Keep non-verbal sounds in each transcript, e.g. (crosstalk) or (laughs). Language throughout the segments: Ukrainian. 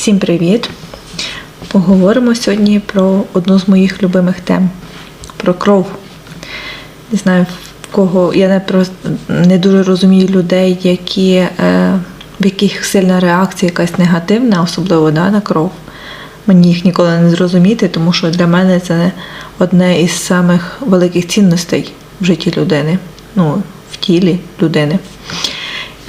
Всім привіт! Поговоримо сьогодні про одну з моїх любимих тем про кров. Не знаю, в кого я не просто не дуже розумію людей, які, е, в яких сильна реакція якась негативна, особливо да, на кров. Мені їх ніколи не зрозуміти, тому що для мене це одне із самих великих цінностей в житті людини, ну, в тілі людини.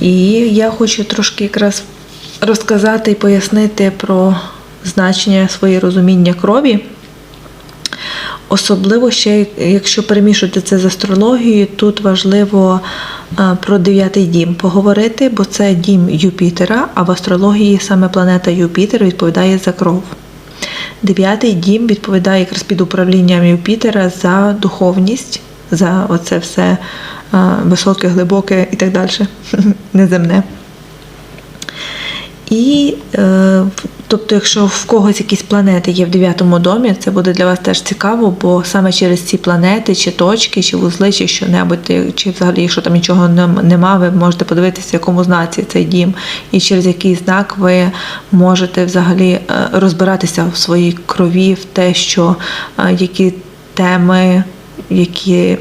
І я хочу трошки якраз розказати і пояснити про значення своє розуміння крові. Особливо ще, якщо перемішувати це з астрологією, тут важливо е, про дев'ятий дім поговорити, бо це дім Юпітера, а в астрології саме планета Юпітер відповідає за кров. Дев'ятий дім відповідає якраз під управлінням Юпітера за духовність, за оце все е, високе, глибоке і так далі, (laughs) неземне. І е, тобто, якщо в когось якісь планети є в дев'ятому домі, це буде для вас теж цікаво, бо саме через ці планети, чи точки, чи вузли, чи що-небудь, чи взагалі, якщо там нічого нема, ви можете подивитися, в якому знаці цей дім, і через який знак ви можете взагалі е, розбиратися в своїй крові, в те, що е, які теми, які.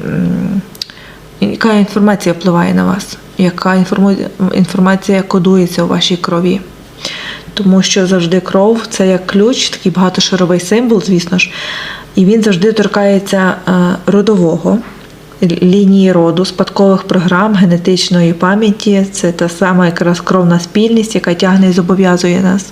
Яка інформація впливає на вас? Яка інформація кодується у вашій крові? Тому що завжди кров це як ключ, такий багатошаровий символ, звісно ж, і він завжди торкається е, родового. Лінії роду, спадкових програм, генетичної пам'яті це та сама якраз кровна спільність, яка тягне і зобов'язує нас.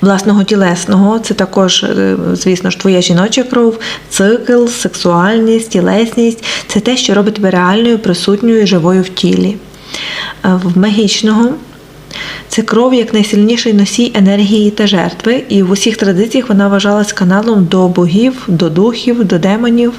Власного тілесного це також, е, звісно ж, твоя жіноча кров, цикл, сексуальність, тілесність це те, що робить тебе реальною, присутньою, живою в тілі. Е, в магічного це кров як найсильніший носій енергії та жертви, і в усіх традиціях вона вважалась каналом до богів, до духів, до демонів.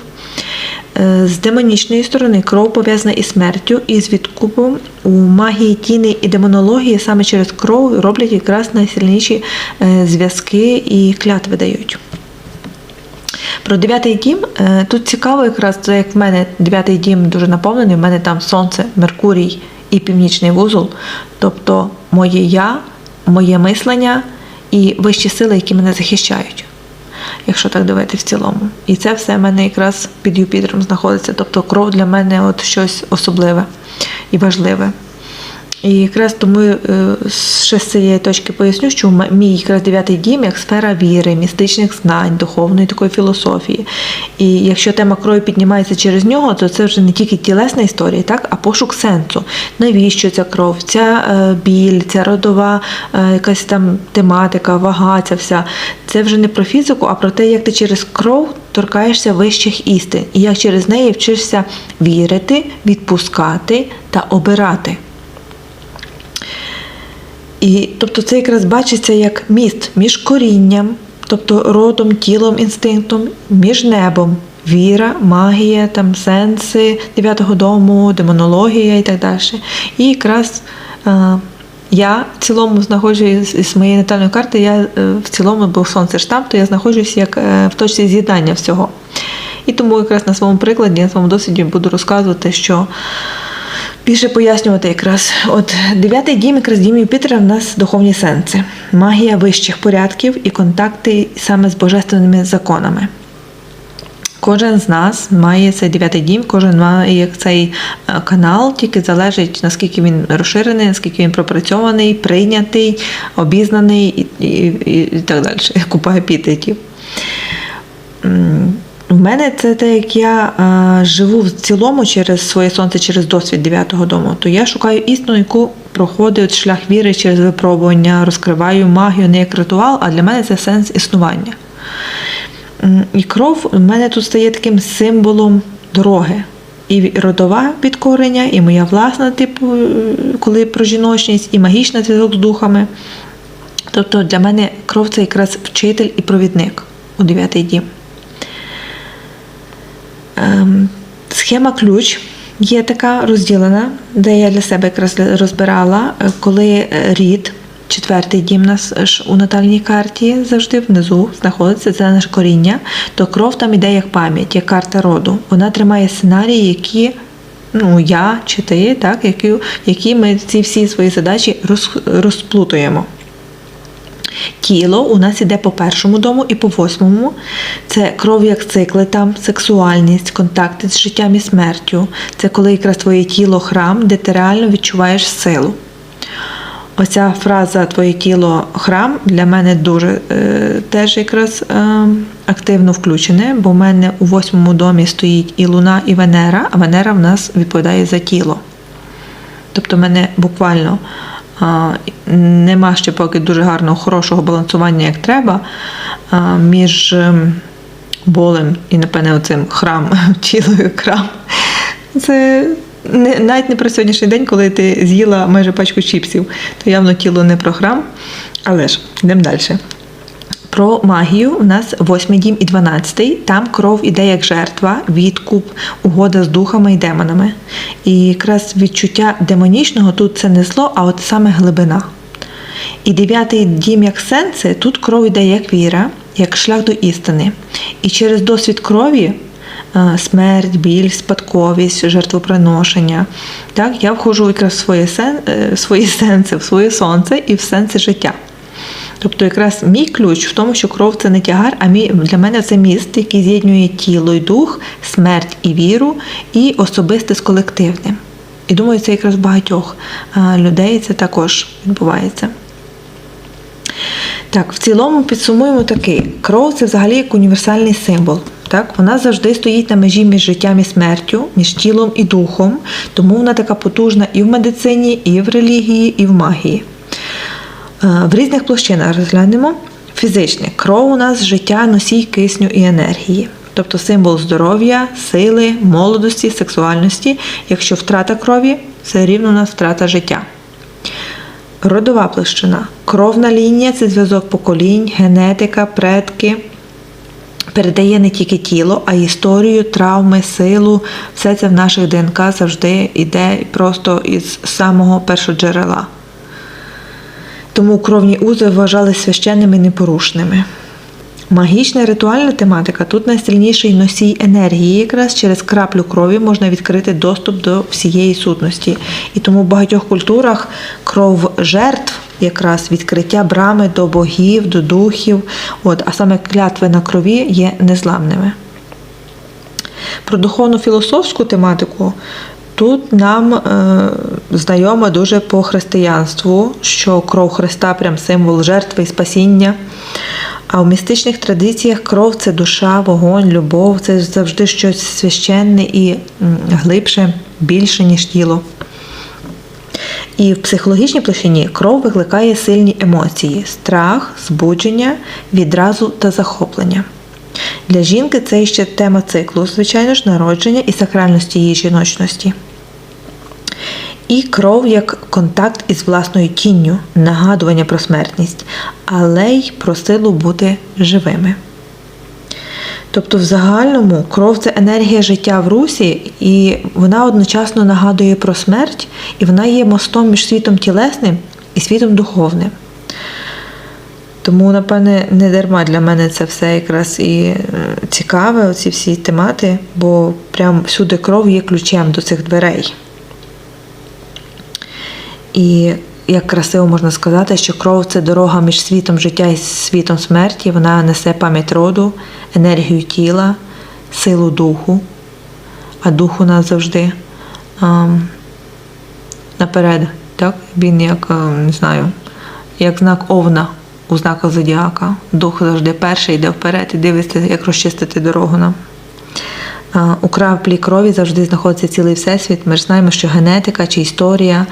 Е, з демонічної сторони кров пов'язана із смертю і з відкупом у магії тіни і демонології саме через кров роблять якраз найсильніші е, зв'язки і клятви дають. Про дев'ятий дім е, тут цікаво, якраз це як в мене дев'ятий дім дуже наповнений, в мене там Сонце, Меркурій і Північний вузол, тобто моє я, моє мислення і вищі сили, які мене захищають, якщо так дивити в цілому. І це все в мене якраз під Юпітером знаходиться. Тобто кров для мене от щось особливе і важливе. І якраз тому е, ще з цієї точки поясню, що мій якраз дев'ятий дім як сфера віри, містичних знань, духовної такої філософії. І якщо тема крові піднімається через нього, то це вже не тільки тілесна історія, так, а пошук сенсу. Навіщо ця кров, ця е, біль, ця родова е, якась там тематика, вага, ця вся. Це вже не про фізику, а про те, як ти через кров торкаєшся вищих істин, і як через неї вчишся вірити, відпускати та обирати. І тобто це якраз бачиться як міст між корінням, тобто родом, тілом, інстинктом, між небом, віра, магія, там сенси дев'ятого дому, демонологія і так далі. І якраз е, я в цілому знаходжусь з моєї натальної карти, я е, в цілому, бо сонце ж там, то я знаходжусь як е, в точці з'єднання всього. І тому якраз на своєму прикладі, на своєму досвіді буду розказувати, що більше пояснювати якраз. От дев'ятий дім, якраз дім Юпітера в нас духовні сенси, магія вищих порядків і контакти саме з божественними законами. Кожен з нас має цей дев'ятий дім, кожен має цей е, канал, тільки залежить, наскільки він розширений, наскільки він пропрацьований, прийнятий, обізнаний і, і, і, і так далі. Купа епітетів. Мене це те, як я а, живу в цілому через своє сонце, через досвід дев'ятого дому, то я шукаю істину, яку проходить шлях віри через випробування, розкриваю магію не як ритуал, а для мене це сенс існування. І кров у мене тут стає таким символом дороги. І родова підкорення, і моя власна, типу, коли про жіночність, і магічний зв'язок з духами. Тобто для мене кров це якраз вчитель і провідник у дев'ятий дім. Ем, схема ключ є така розділена, де я для себе якраз розбирала, е, коли е, рід, четвертий дім нас у натальній карті завжди внизу знаходиться, це наше коріння, то кров там іде як пам'ять, як карта роду. Вона тримає сценарії, які ну, я чи ти, так, які які ми ці всі свої задачі роз, розплутуємо. Тіло у нас іде по першому дому і по восьмому. Це кров як цикли, там сексуальність, контакти з життям і смертю. Це коли якраз твоє тіло храм, де ти реально відчуваєш силу. Оця фраза Твоє тіло храм для мене дуже е, теж якраз е, активно включене, бо в мене у восьмому домі стоїть і Луна, і Венера, а Венера в нас відповідає за тіло. Тобто в мене буквально нема ще поки дуже гарного, хорошого балансування, як треба, між ем, болем і, напевне, оцим храм, (laughs) тілою храм. Це не, навіть не про сьогоднішній день, коли ти з'їла майже пачку чіпсів, то явно тіло не про храм. Але ж, йдемо далі. Про магію у нас восьмий дім і дванадцятий. Там кров іде як жертва, відкуп, угода з духами і демонами. І якраз відчуття демонічного тут це не зло, а от саме глибина. І дев'ятий дім як сенси, тут кров іде як віра, як шлях до істини. І через досвід крові. е, Смерть, біль, спадковість, жертвоприношення. Так, я входжу якраз в своє сен, е, сенси, в своє сонце і в сенси життя. Тобто, якраз мій ключ в тому, що кров це не тягар, а мій, для мене це міст, який з'єднує тіло і дух, смерть і віру, і особисте з колективним. І думаю, це якраз багатьох людей це також відбувається. Так, в цілому підсумуємо такий: кров це взагалі як універсальний символ. Так, вона завжди стоїть на межі між життям і смертю, між тілом і духом, тому вона така потужна і в медицині, і в релігії, і в магії. Е, В різних площинах розглянемо. Фізичне кров у нас життя, носій кисню і енергії, тобто символ здоров'я, сили, молодості, сексуальності. Якщо втрата крові, це рівно у нас втрата життя. Родова площина. Кровна лінія це зв'язок поколінь, генетика, предки. Передає не тільки тіло, а історію, травми, силу. Все це в наших ДНК завжди йде просто із самого першого джерела. Тому кровні узи вважали священними і непорушними. Магічна ритуальна тематика тут найсильніший носій енергії. Якраз через краплю крові можна відкрити доступ до всієї сутності. І тому в багатьох культурах кров жертв, якраз відкриття брами до богів, до духів, от, а саме клятви на крові є незламними. Про духовну філософську тематику тут нам е, знайомо дуже по християнству, що кров Христа прям символ жертви і спасіння. А в містичних традиціях кров це душа, вогонь, любов, це завжди щось священне і глибше, більше, ніж тіло. І в психологічній площині кров викликає сильні емоції: страх, збудження, відразу та захоплення. Для жінки це ще тема циклу, звичайно ж, народження і сакральності її жіночності. І кров як контакт із власною тінню, нагадування про смертність, але й про силу бути живими. Тобто, в загальному кров це енергія життя в русі, і вона одночасно нагадує про смерть, і вона є мостом між світом тілесним і світом духовним. Тому, напевне, не дарма для мене це все якраз і е, цікаве, оці всі темати, бо прям всюди кров є ключем до цих дверей. І як красиво можна сказати, що кров це дорога між світом життя і світом смерті. Вона несе пам'ять роду, енергію тіла, силу духу, а дух у нас завжди ем, наперед. Так? Він як ем, не знаю, як знак овна у знаках зодіака. Дух завжди перший йде вперед і дивиться, як розчистити дорогу нам. А, У краплі крові завжди знаходиться цілий всесвіт. Ми ж знаємо, що генетика чи історія,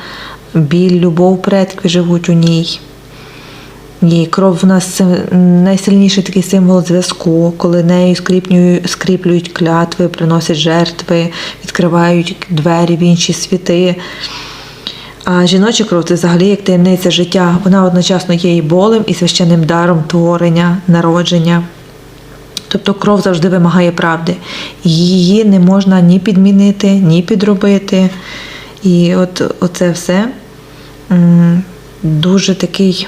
біль, любов предки живуть у ній. І кров в нас найсильніший такий символ зв'язку, коли нею скріплюють клятви, приносять жертви, відкривають двері в інші світи. А жіноча кров це взагалі як таємниця життя. Вона одночасно є і болем, і священним даром творення, народження. Тобто кров завжди вимагає правди. Її не можна ні підмінити, ні підробити. І от оце все дуже такий,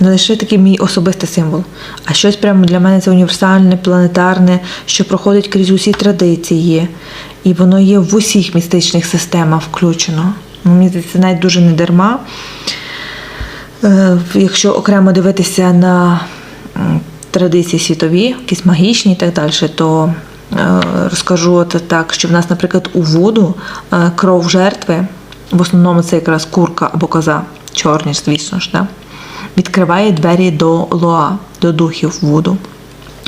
не лише такий мій особистий символ, а щось прямо для мене це універсальне, планетарне, що проходить крізь усі традиції. І воно є в усіх містичних системах включено. Ну, Мені здається, навіть дуже не дарма. Е, Якщо окремо дивитися на традиції світові, якісь магічні і так далі, то розкажу от так, що в нас, наприклад, у воду е, кров жертви, в основному це якраз курка або коза, чорні, звісно ж, да? відкриває двері до лоа, до духів воду.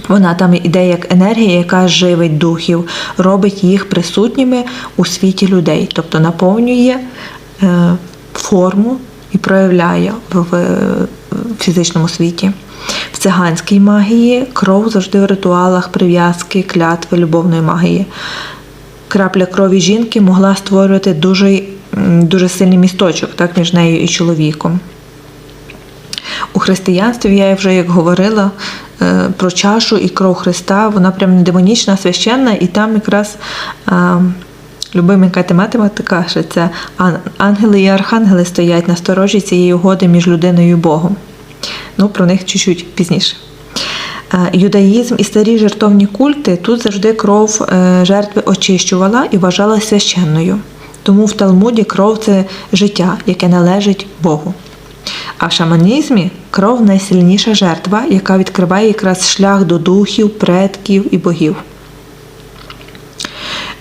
Вона там іде як енергія, яка живить духів, робить їх присутніми у світі людей, тобто наповнює е, форму і проявляє в фізичному світі. В циганській магії кров завжди в ритуалах прив'язки, клятви, любовної магії. Крапля крові жінки могла створювати дуже, дуже сильний місточок так, між нею і чоловіком. У християнстві я вже як говорила е, про чашу і кров Христа, вона прям демонічна, священна, і там якраз любименька тематика, що це ангели і архангели стоять на сторожі цієї угоди між людиною і Богом. Ну, про них чуть-чуть пізніше. Е, Юдаїзм і старі жертовні культи тут завжди кров е, жертви очищувала і вважала священною. Тому в Талмуді кров це життя, яке належить Богу. А в шаманізмі кров найсильніша жертва, яка відкриває якраз шлях до духів, предків і богів.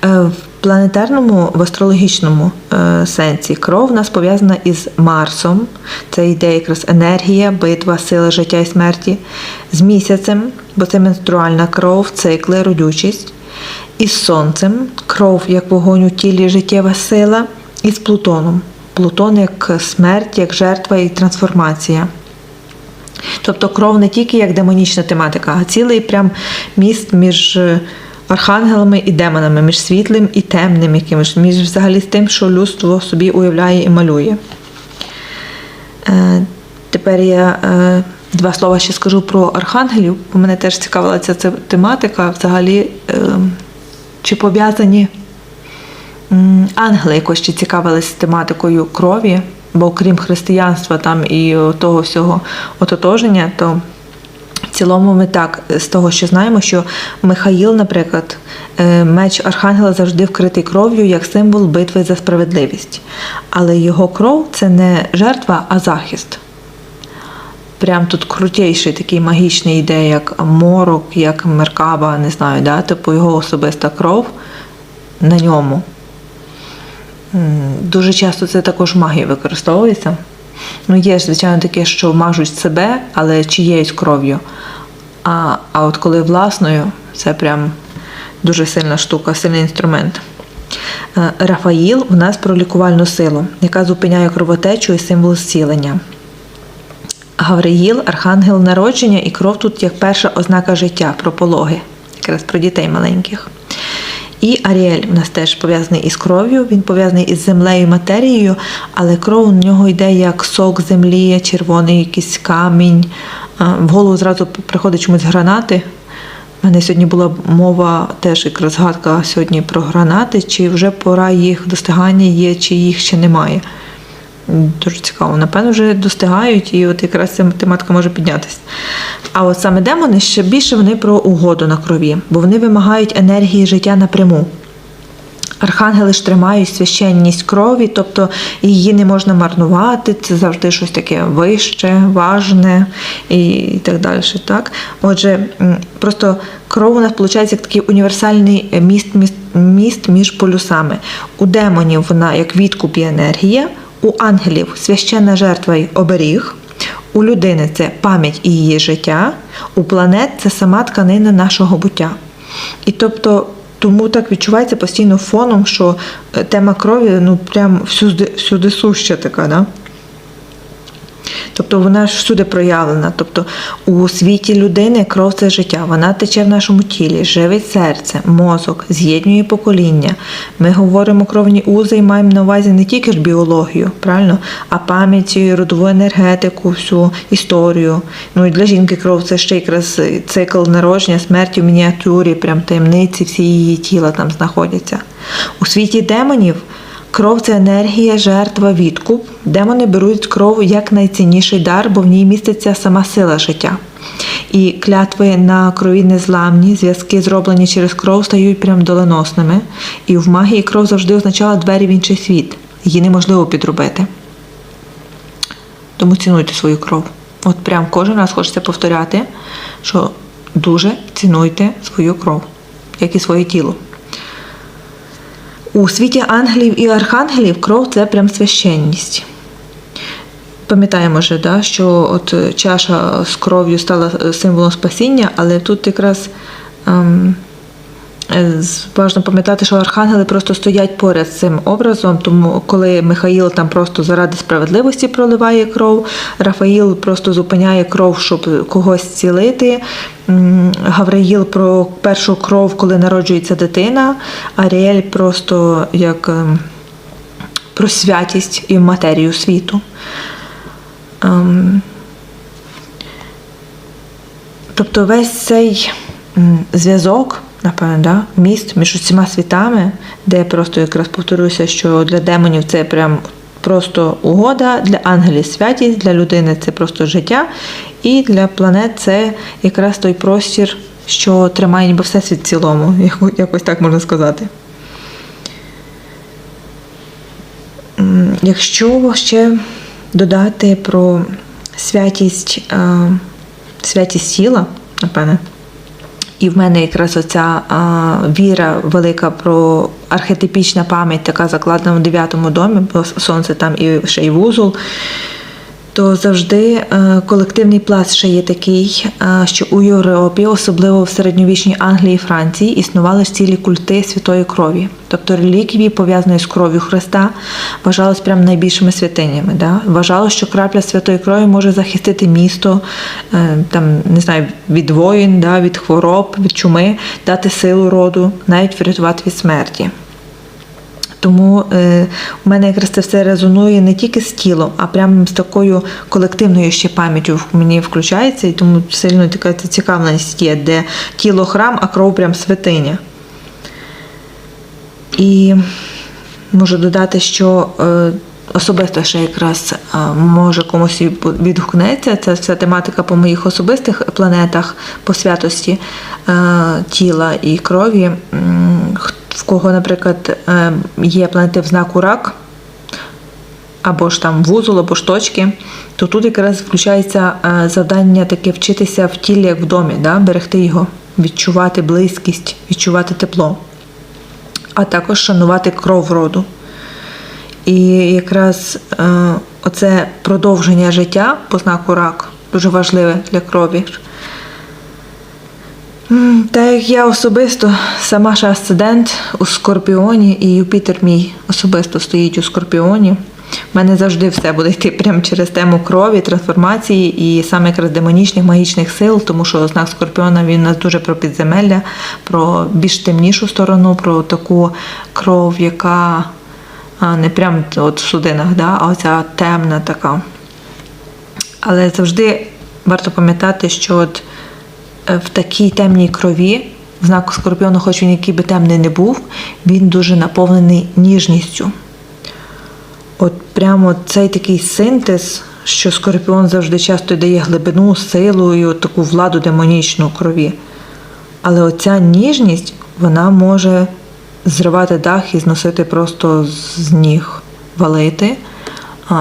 Е, планетарному, в астрологічному е, сенсі. Кров у нас пов'язана із Марсом, це йде якраз енергія, битва, сила життя і смерті, з місяцем, бо це менструальна кров, цикли, родючість, із сонцем, кров як вогонь у тілі, життєва сила, і з Плутоном. Плутон як смерть, як жертва і трансформація. Тобто кров не тільки як демонічна тематика, а цілий прям міст між е, архангелами і демонами, між світлим і темним якимось, між взагалі з тим, що людство собі уявляє і малює. Е, Тепер я е, два слова ще скажу про архангелів, бо мене теж цікавила ця тематика. Взагалі, е, чи пов'язані ангели якось ще цікавились тематикою крові, бо крім християнства там і того всього ототоження, то цілому ми так з того, що знаємо, що Михаїл, наприклад, е, меч Архангела завжди вкритий кров'ю як символ битви за справедливість. Але його кров це не жертва, а захист. Прям тут крутейший такий магічний ідея, як морок, як меркаба, не знаю, да? типу його особиста кров на ньому. Дуже часто це також в магії використовується. Ну, є звичайно, таке, що мажуть себе, але чиєюсь кров'ю. А, а от коли власною, це прям дуже сильна штука, сильний інструмент. Е, Рафаїл у нас про лікувальну силу, яка зупиняє кровотечу і символ зцілення. Гавриїл, архангел народження і кров тут як перша ознака життя про пологи, якраз про дітей маленьких. І Аріель у нас теж пов'язаний із кров'ю, він пов'язаний із землею матерією, але кров у нього йде як сок землі, червоний якийсь камінь. В голову зразу приходить чомусь гранати. У мене сьогодні була мова, теж якраз згадка сьогодні про гранати, чи вже пора їх достигання є, чи їх ще немає. Дуже цікаво. Напевно, вже достигають, і от якраз ця тематика може піднятися. А от саме демони ще більше вони про угоду на крові, бо вони вимагають енергії життя напряму. Архангели ж тримають священність крові, тобто її не можна марнувати, це завжди щось таке вище, важне і так далі. Так? Отже, просто кров у нас виходить як такий універсальний міст, міст, міст між полюсами. У демонів вона як відкуп і енергія, у ангелів священна жертва й оберіг. У людини це пам'ять і її життя, у планет це сама тканина нашого буття. І тобто тому так відчувається постійно фоном, що е, тема крові ну прям всюди, всюди суща така, да? Тобто вона ж всюди проявлена. Тобто у світі людини кров це життя, вона тече в нашому тілі, живить серце, мозок, з'єднує покоління. Ми говоримо кровні узи і маємо на увазі не тільки ж біологію, правильно, а пам'ять, і родову енергетику, всю історію. Ну і для жінки кров це ще якраз цикл народження, смерті в мініатюрі, прям таємниці, всі її тіла там знаходяться. У світі демонів. Кров це енергія, жертва, відкуп. Демони беруть кров як найцінніший дар, бо в ній міститься сама сила життя. І клятви на крові незламні, зв'язки, зроблені через кров, стають прям доленосними. І в магії кров завжди означала двері в інший світ. Її неможливо підробити. Тому цінуйте свою кров. От прям кожен раз хочеться повторяти, що дуже цінуйте свою кров, як і своє тіло. У світі ангелів і архангелів кров це прям священність. Пам'ятаємо вже, да, що от чаша з кров'ю стала символом спасіння, але тут якраз ем, е, важливо пам'ятати, що архангели просто стоять поряд з цим образом, тому коли Михаїл там просто заради справедливості проливає кров, Рафаїл просто зупиняє кров, щоб когось зцілити. м, Гавриїл про першу кров, коли народжується дитина, Аріель просто як ем, про святість і матерію світу. Ем, Тобто весь цей зв'язок, напевно, да, міст між усіма світами, де просто якраз повторюся, що для демонів це прям просто угода, для ангелів святість, для людини це просто життя, і для планет це якраз той простір, що тримає ніби всесвіт в цілому, (laughs) якось так можна сказати. Якщо ще додати про святість, е, святість тіла, напевне, і в мене якраз оця а, віра велика про архетипічна пам'ять, така закладена в дев'ятому домі, бо сонце там і ще й вузол. То завжди е, колективний пласт ще є такий, е, що у Європі, особливо в середньовічній Англії і Франції, існували цілі культи святої крові. Тобто реліквії, пов'язані з кров'ю Христа, вважалось прям найбільшими святинями. Да? Вважалось, що крапля святої крові може захистити місто е, там, не знаю, від воїн, да, від хвороб, від чуми, дати силу роду, навіть врятувати від смерті. Тому е, у мене якраз це все резонує не тільки з тілом, а прямо з такою колективною ще пам'яттю мені включається, і тому сильно така цікавленість є, де тіло храм, а кров прям святиня. І можу додати, що е, особисто ще якраз е, може комусь відгукнеться. Це вся тематика по моїх особистих планетах по святості тіла і крові. В кого, наприклад, е, є планети в знаку рак, або ж там вузол, або ж точки, то тут якраз включається е, завдання таке вчитися в тілі, як в домі, да? берегти його, відчувати близькість, відчувати тепло, а також шанувати кров роду. І якраз е, оце продовження життя по знаку рак дуже важливе для крові. Та як я особисто, сама ж асцендент у Скорпіоні, і Юпітер мій особисто стоїть у Скорпіоні. У мене завжди все буде йти прямо через тему крові, трансформації і саме якраз демонічних магічних сил, тому що знак Скорпіона він у нас дуже про підземелля, про більш темнішу сторону, про таку кров, яка не прям от в судинах, да, а оця темна така. Але завжди варто пам'ятати, що от в такій темній крові, в знаку Скорпіону, хоч він який би темний не був, він дуже наповнений ніжністю. От прямо цей такий синтез, що Скорпіон завжди часто дає глибину, силу і от таку владу демонічну крові. Але оця ніжність, вона може зривати дах і зносити просто з ніг, валити.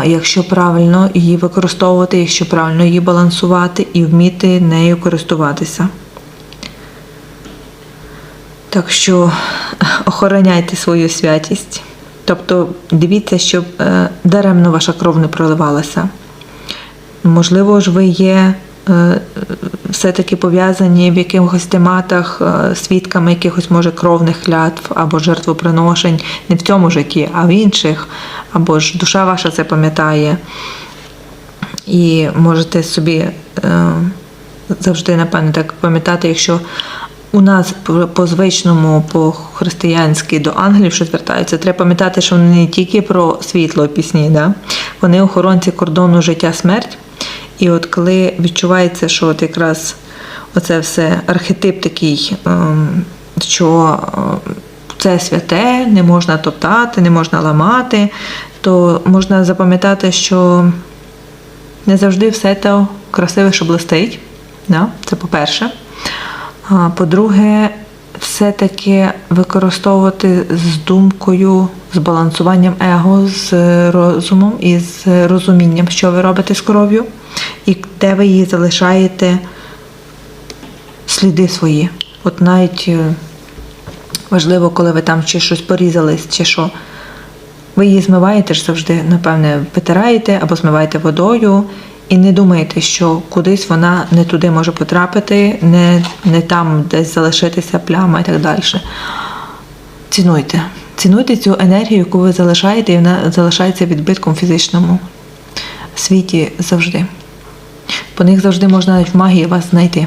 Якщо правильно її використовувати, якщо правильно її балансувати і вміти нею користуватися. Так що (laughs) охороняйте свою святість. Тобто дивіться, щоб е, даремно ваша кров не проливалася. Можливо ж, ви є е, все-таки пов'язані в якихось тематах е, свідками якихось, може, кровних клятв або жертвоприношень не в цьому житті, а в інших, або ж душа ваша це пам'ятає. І можете собі е, завжди, напевне, так пам'ятати, якщо у нас по- звичному, по християнськи до ангелів, що звертаються, треба пам'ятати, що вони не тільки про світло пісні, да? вони охоронці кордону життя смерть. І от коли відчувається, що от якраз оце все архетип такий, ем, що е, це святе, не можна топтати, не можна ламати, то можна запам'ятати, що не завжди все те красиве, що блистить. Да? Це по-перше. А по-друге, все-таки використовувати з думкою з балансуванням его, з розумом і з розумінням, що ви робите з кров'ю, і де ви її залишаєте сліди свої. От навіть е, важливо, коли ви там чи щось порізались, чи що. Ви її змиваєте ж завжди, напевне, витираєте або змиваєте водою і не думайте, що кудись вона не туди може потрапити, не, не там десь залишитися пляма і так далі. Цінуйте. Цінуйте цю енергію, яку ви залишаєте, і вона залишається відбитком фізичному світі завжди. По них завжди можна навіть в магії вас знайти.